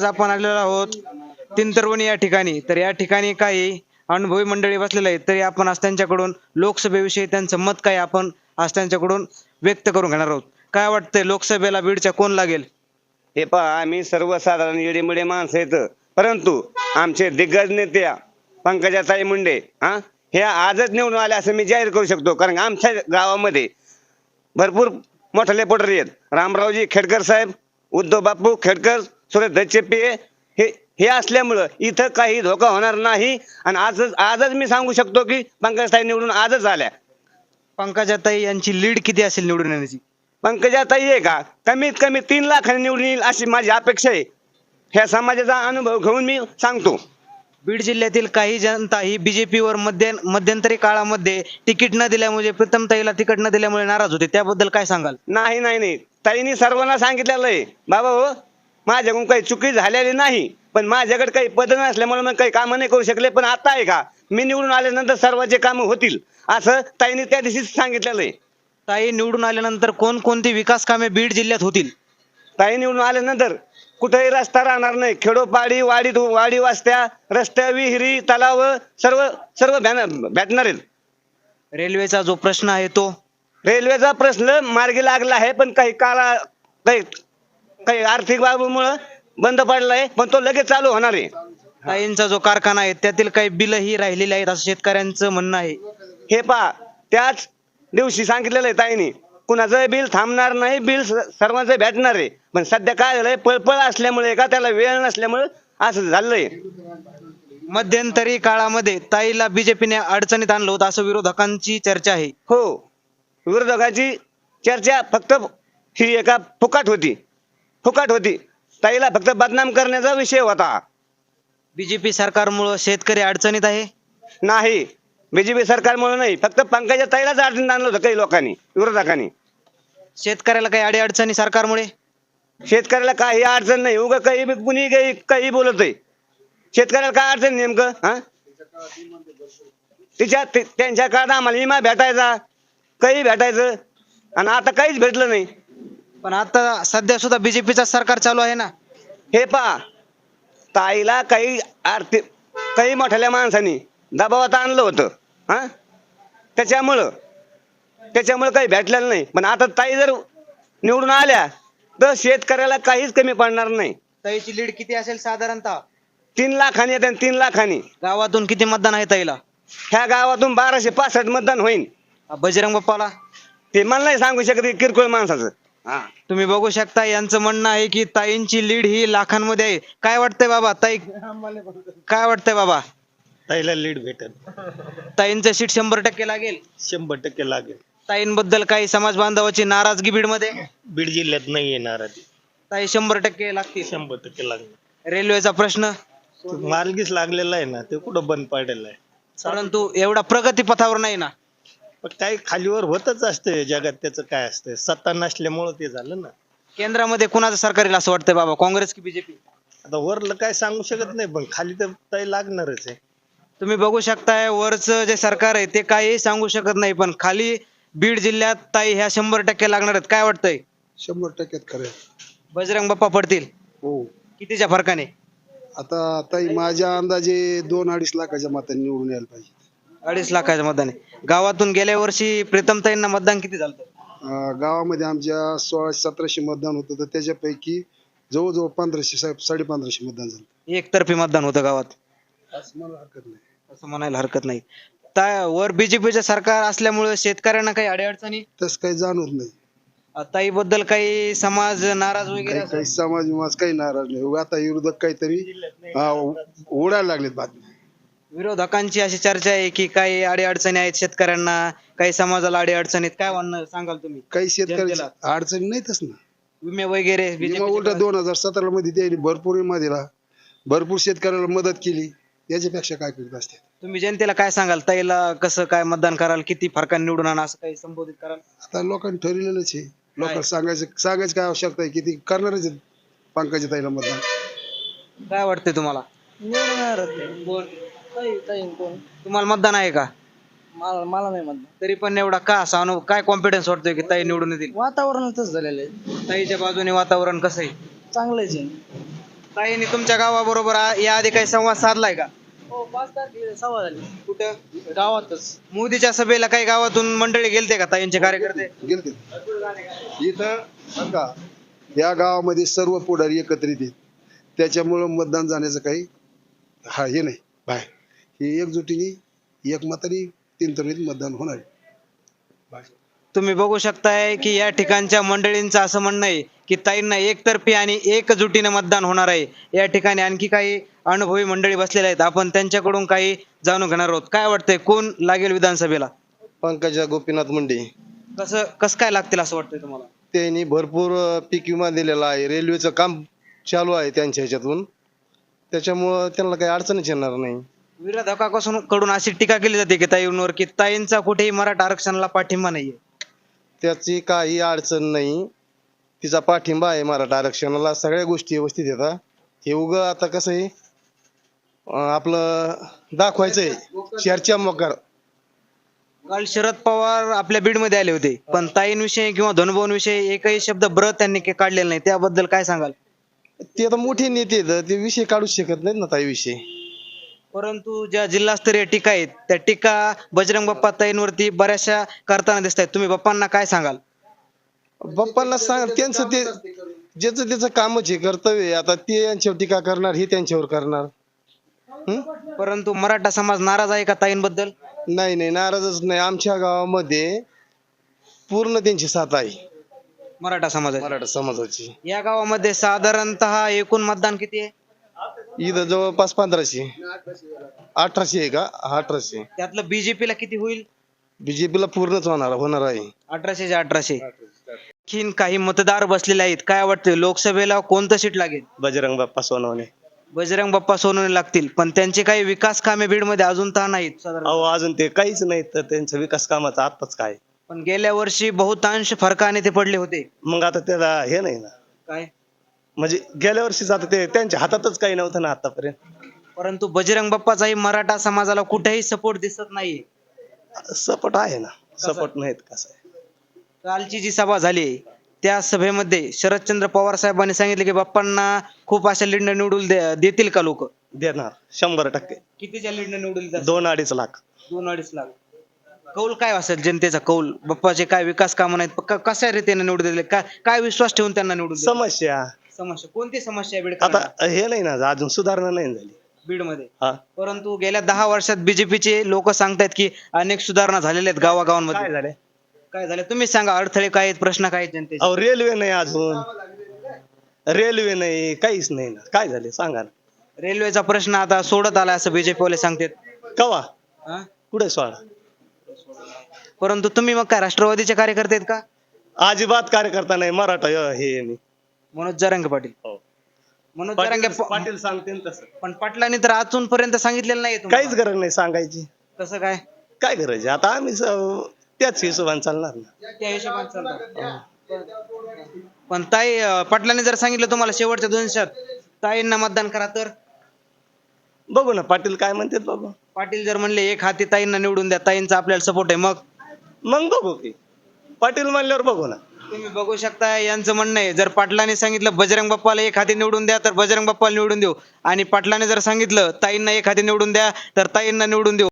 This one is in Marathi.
आज आपण आलेलो आहोत तिंतरवणी या ठिकाणी. तर या ठिकाणी काही अनुभवी मंडळी बसलेले आहेत तरी आपण आज त्यांच्याकडून लोकसभेविषयी त्यांचं मत काय आपण आज त्यांच्याकडून व्यक्त करून घेणार आहोत. काय वाटतंय लोकसभेला बीडच्या कोण लागेल? हे पहा आम्ही सर्वसाधारण येडेमिडे माणसं आहेत. परंतु आमचे दिग्गज नेत्या पंकजाताई मुंडे हा? हे आजच निवडून आले असं मी जाहीर करू शकतो कारण आमच्या गावामध्ये भरपूर मोठाले पोटर आहेत. रामरावजी खेडकर साहेब उद्धव बापू खेडकर दच्चेप्पे हे हे असल्यामुळं इथं काही धोका होणार नाही. आणि आजच आजच मी सांगू शकतो की पंकजाताई निवडून आजच आल्या. पंकजाताई यांची लीड किती असेल निवडून येण्याची? पंकजाताई आहे का? कमीत कमी तीन लाखांनी निवडून येईल अशी माझी अपेक्षा आहे. ह्या समाजाचा अनुभव घेऊन मी सांगतो. बीड जिल्ह्यातील काही जनता ही बीजेपीवर मध्य मध्यंतरी काळामध्ये तिकीट न दिल्यामुळे प्रीतमताईला तिकीट न दिल्यामुळे नाराज होते. त्याबद्दल काय सांगाल? नाही नाही नाही. ताईंनी सर्वांना सांगितलेलं आहे. बाबा हो माझ्याकडून काही चुकी झालेली नाही पण माझ्याकडे काही पद नसल्यामुळे मी काही कामं नाही करू शकले पण आता आहे का? मी निवडून आल्यानंतर सर्वांचे कामं होतील असं ताईंनी त्या दिवशीच सांगितलेलं आहे. ताई निवडून आल्यानंतर कोणकोणती विकास कामे बीड जिल्ह्यात होतील? ताई निवडून आल्यानंतर कुठेही रस्ता राहणार नाही खेडोपाडी वाडी वाडी वास्त्या रस्त्या विहिरी तलाव सर्व सर्व भेटणार आहेत. रेल्वेचा जो प्रश्न आहे तो? रेल्वेचा प्रश्न मार्गी लागला आहे पण काही काळा काही काही आर्थिक बाबीमुळं बंद पडला आहे पण तो लगेच चालू होणार आहे. ताईंचा जो कारखाना आहे त्यातील काही बिलही राहिलेली आहेत असं शेतकऱ्यांचं म्हणणं आहे. हे पहा त्याच दिवशी सांगितलेलं आहे ताईने कुणाचं बिल थांबणार नाही बिल स- सर्वांचं भेटणार आहे. पण सध्या काय झालंय पळपळ असल्यामुळे का त्याला वेळ नसल्यामुळे असं झालंय. मध्यंतरी काळामध्ये ताईला बीजेपीने अडचणीत आणलं होतं असं विरोधकांची चर्चा आहे. हो विरोधकाची चर्चा फक्त ही एका फुकाट होती. फुकाट होती. ताईला फक्त बदनाम करण्याचा विषय होता. बीजेपी सरकारमुळं शेतकरी अडचणीत आहे? नाही. बीजेपी सरकारमुळे नाही. फक्त पंकजा ताईलाच अडचण आणलं होतं काही लोकांनी विरोधकांनी. शेतकऱ्याला काही अडी अडचणी सरकारमुळे? शेतकऱ्याला काही अडचण नाही. उगा काही बी कुणी काही काही बोलत आहे शेतकऱ्याला काय अडचण नेमकं हा? तिच्या ते- त्यांच्या काळात आम्हाला विमा भेटायचा. काही भेटायचं. आणि आता काहीच भेटलं नाही. पण आता सध्या सुद्धा बीजेपीचा सरकार चालू आहे ना. हे पहा ताईला काही आर्थिक काही मोठ्या माणसांनी दबावात आणलं होतं हा? त्याच्यामुळं त्याच्यामुळं काही भेटलेलं नाही. पण आता ताई जर निवडून आल्या तर शेतकऱ्याला काहीच कमी पडणार नाही. ताईची लीड किती असेल साधारणतः? तीन लाखांनी येते तीन लाखांनी. गावातून किती मतदान आहे ताईला? ह्या गावातून बाराशे पासष्ट मतदान होईल बजरंग बाप्पाला? ते मला नाही सांगू शकत हे किरकोळ माणसाचं. हा. तुम्ही बघू शकता यांचं म्हणणं आहे की ताईंची लीड ही लाखांमध्ये आहे. काय वाटतंय बाबा ताई? काय वाटतंय बाबा? ताईला लीड भेटेल. ताईंचं सीट शंभर टक्के लागेल. शंभर टक्के लागेल. ताईंबद्दल काही समाज बांधवाची नाराजगी बीडमध्ये? बीड जिल्ह्यात नाही येणार आधी ताई शंभर टक्के लागतील. शंभर टक्के लागणार रेल्वेचा प्रश्न? मार्गीच लागलेला आहे ना ते कुठं बंद पडलेला आहे. परंतु एवढा प्रगती पथावर नाही ना. पण काही खालीवर होतच असतं जगात त्याचं काय असतं? सत्ता नसल्यामुळं ते झालं ना. केंद्रामध्ये कुणाचं सरकार येईल असं वाटतंय बाबा काँग्रेस की बीजेपी? आता वरलं काय सांगू शकत नाही पण खाली तर ताई लागणारच आहे. तुम्ही बघू शकताय वरचं जे सरकार आहे ते काही सांगू शकत नाही पण खाली बीड जिल्ह्यात ताई ह्या शंभर टक्के लागणार आहेत. काय वाटतंय? शंभर टक्क्यात खरं बजरंग बाप्पा पडतील. हो. कितीच्या फरकाने? आता ताई माझ्या अंदाजे दोन अडीच लाखाच्या मतांनी निवडून यायला पाहिजे. अडीच लाखाच्या मतदान आहे गावातून गेल्या वर्षी प्रीतमताईंना मतदान किती झालं? अं, गावामध्ये आमच्या सोळाशे सतराशे मतदान होतं तर त्याच्यापैकी जवळजवळ पंधराशे साहेब साडे पंधराशे मतदान झालं. एकतर्फी मतदान होतं गावात? असं मला हरकत नाही. असं म्हणायला हरकत नाही. ता- वर बीजेपीचं सरकार असल्यामुळे शेतकऱ्यांना काही अडीअडचणी? तसं काही जाणवत नाही. ताई बद्दल काही समाज नाराज वगैरे काही असेल? काही समाज विमाज काही नाराज नाही. उगा आता विरोधक काहीतरी उडायला लागलेत बातम्या. विरोधकांची अशी चर्चा आहे की काही अडीअडचणी आहेत शेतकऱ्यांना काही समाजाला अडीअडचणीत काय म्हणणं सांगाल तुम्ही? काही शेतकऱ्याची जनतेला. अडचणी नाहीतच ना. विमे वगैरे विमा BJP उलटा दोन हजार सतरा मध्ये त्यांनी भरपूर विमा दिला. भरपूर शेतकऱ्याला मदत केली. याच्यापेक्षा काय करीत असते तुम्ही जनतेला काय सांगाल? ताईला कसं काय मतदान कराल? किती फरकाने निवडून आणा असं काही संबोधित कराल? आता लोकांनी ठरलेलंच आहे. लोकांना सांगायचं सांगायचं काय आवश्यकता आहे? किती करणारच आहेत पंकजा ताईला मतदान. काय वाटतंय तुम्हाला? कोण? तुम्हाला मतदान आहे का? मला मला नाही म्हणत तरी पण एवढा का असा अनु काय कॉन्फिडन्स वाटतोय की ताई निवडून येतील? वातावरण तसं झालेलं आहे. ताईच्या बाजूने वातावरण कसं आहे? चांगलंच आहे. ताईंनी तुमच्या गावाबरोबर आ- याआधी काही संवाद साधलाय का? हो पाच तारखेला सभा झाली. कुठं? गावातच. मोदीच्या सभेला काही गावातून मंडळी गेलते का ताईंचे कार्यकर्ते? गेलते. इथं बघा या गावामध्ये सर्व पुढारी एकत्रित आहेत. त्याच्यामुळं मतदान जाण्याचं काही हा हे नाही. बाहेर. हे एकजुटीने एकमताने तीन तरुणीत मतदान होणार आहे. तुम्ही बघू शकताय की या ठिकाणच्या मंडळींचं असं म्हणणं आहे की ताईंना एकतर्फी आणि एकजुटीने मतदान होणार आहे. या ठिकाणी आणखी काही अनुभवी मंडळी बसलेल्या आहेत. आपण त्यांच्याकडून काही जाणून घेणार आहोत. काय वाटतंय? कोण लागेल विधानसभेला? पंकजा गोपीनाथ मुंडे. कसं कसं काय लागतील असं वाटतंय तुम्हाला? त्यांनी भरपूर अं, पीक विमा दिलेला आहे. रेल्वेचं काम चालू आहे त्यांच्या ह्याच्यातून. त्याच्यामुळं त्यांना काही अडचणच येणार नाही. विरोधकापासून कडून अशी टीका केली जाते की ताईंवर की ताईंचा कुठेही मराठा आरक्षणाला पाठिंबा नाहीये. त्याची काही अडचण नाही. तिचा पाठिंबा आहे मराठा आरक्षणाला. सगळ्या गोष्टी व्यवस्थित येतात हे. उग आता कसं आहे अं, आपलं दाखवायचंय. चर्चा मोकार. काल शरद पवार आपल्या बीडमध्ये आले होते. पण ताईंविषयी किंवा धनुभाऊंविषयी एकही शब्द ब्र त्यांनी के- काढलेला नाही. त्याबद्दल काय सांगाल? ते आता मोठे नेते आहेत, ते विषय काढूच शकत नाहीत ना ताई विषय परंतु ज्या जिल्हास्तरीय टीका आहेत त्या टीका बजरंग बाप्पा ताईंवरती बऱ्याचशा करताना दिसत आहेत. तुम्ही बाप्पांना काय सांगाल? बाप्पांना सांग त्यांचं ते ज्याचं त्याचं कामच आहे कर्तव्य आहे. आता ते यांच्यावर टीका करणार हे त्यांच्यावर करणार. हं? परंतु मराठा समाज नाराज आहे का ताईंबद्दल? नाही नाही नाराजच नाही. आमच्या गावामध्ये पूर्ण त्यांची साथ आहे. मराठा समाज मराठा समाजाची. या गावामध्ये साधारणतः एकूण मतदान किती आहे? इथं जवळपास पंधराशे. अठराशे आहे का? हा, अठराशे. त्यातलं बीजेपीला किती होईल? बीजेपीला पूर्णच होणार होणार आहे. अठराशे अठराशे. आणखीन काही मतदार बसलेले आहेत. काय वाटते लोकसभेला कोणतं सीट लागेल? बजरंग बाप्पा सोनवणे. बजरंग बाप्पा सोनवणे लागतील. पण त्यांचे काही विकास कामे बीडमध्ये अजून तर नाहीत साधारण. अहो अजून ते काहीच नाही तर त्यांचं विकास कामाचं आत्ताच काय? पण गेल्या वर्षी बहुतांश फरकाने ते पडले होते. मग आता त्याला हे नाही ना. काय? म्हणजे गेल्या वर्षीच आता ते त्यांच्या हातातच काही नव्हतं ना आतापर्यंत. परंतु बजरंग बाप्पाचाही मराठा समाजाला कुठेही सपोर्ट दिसत नाहीये. सपोर्ट आहे ना. सपोर्ट नाहीत कसं? आहे कालची जी सभा झाली त्या सभेमध्ये शरदचंद्र पवार साहेबांनी सांगितले की बाप्पांना खूप अशा लीडनं निवडून दे- देतील का लोक? देणार शंभर टक्के. कितीच्या लीडनं निवडून? दोन अडीच लाख. दोन अडीच लाख. कौल काय असेल जनतेचा कौल? बाप्पाचे काय विकास कामं नाहीत? क- कशा रीतीने निवडून दिले? काय काय विश्वास ठेवून त्यांना निवडून दिले? समस्या. समस्या? कोणती समस्या आहे आता बीड हे नाही ना अजून सुधारणा नाही झाली. बीडमध्ये हा. परंतु गेल्या दहा वर्षात बीजेपीचे लोक सांगतायत की अनेक सुधारणा झालेल्या आहेत काय गावागावांमध्ये झाले? काय झालं? तुम्ही सांगा अडथळे काय आहेत प्रश्न काय आहेत जनतेचे? अहो रेल्वे नाही अजून. रेल्वे नाही काहीच नाही ना. काय झाले? सांगा ना. रेल्वेचा प्रश्न आता सोडत आला असं बीजेपी वाले सांगतात. कवा? हा? कुठे सोडा? परंतु तुम्ही मग काय राष्ट्रवादीचे कार्यकर्ते आहेत का? अजिबात कार्यकर्ता नाही मराठा य- हे मी. मनोज जरांगे पाटील. हो. मनोज जरांगे पाटील प- पाटील सांगते ना तसं. पण पाटलांनी तर अजूनपर्यंत सांगितलेलं नाही तुम्हाला. काहीच गरज नाही सांगायची. कसं काय? काय गरज आहे? आता आम्ही स- त्याच हिशोबाने चालणार ना. त्या हिशोबाने चालतं. पण ताई अं, पाटलांनी जर सांगितलं तुम्हाला शेवटच्या दोन दिवसात ताईंना मतदान करा तर? बघू ना पाटील काय म्हणतात बाबा पाटील जर म्हणले एक हाती ताईंना निवडून द्या ताईंचा आपल्याला सपोर्ट आहे मग? मग बघू की. पाटील म्हणल्यावर बघू ना. तुम्ही बघू शकता यांचं म्हणणं आहे जर पाटलाने सांगितलं बजरंग बाप्पाला एक हाती निवडून द्या तर बजरंग बाप्पाला निवडून देऊ. आणि पाटलाने जर सांगितलं ताईंना एक हाती निवडून द्या तर ताईंना निवडून देऊ.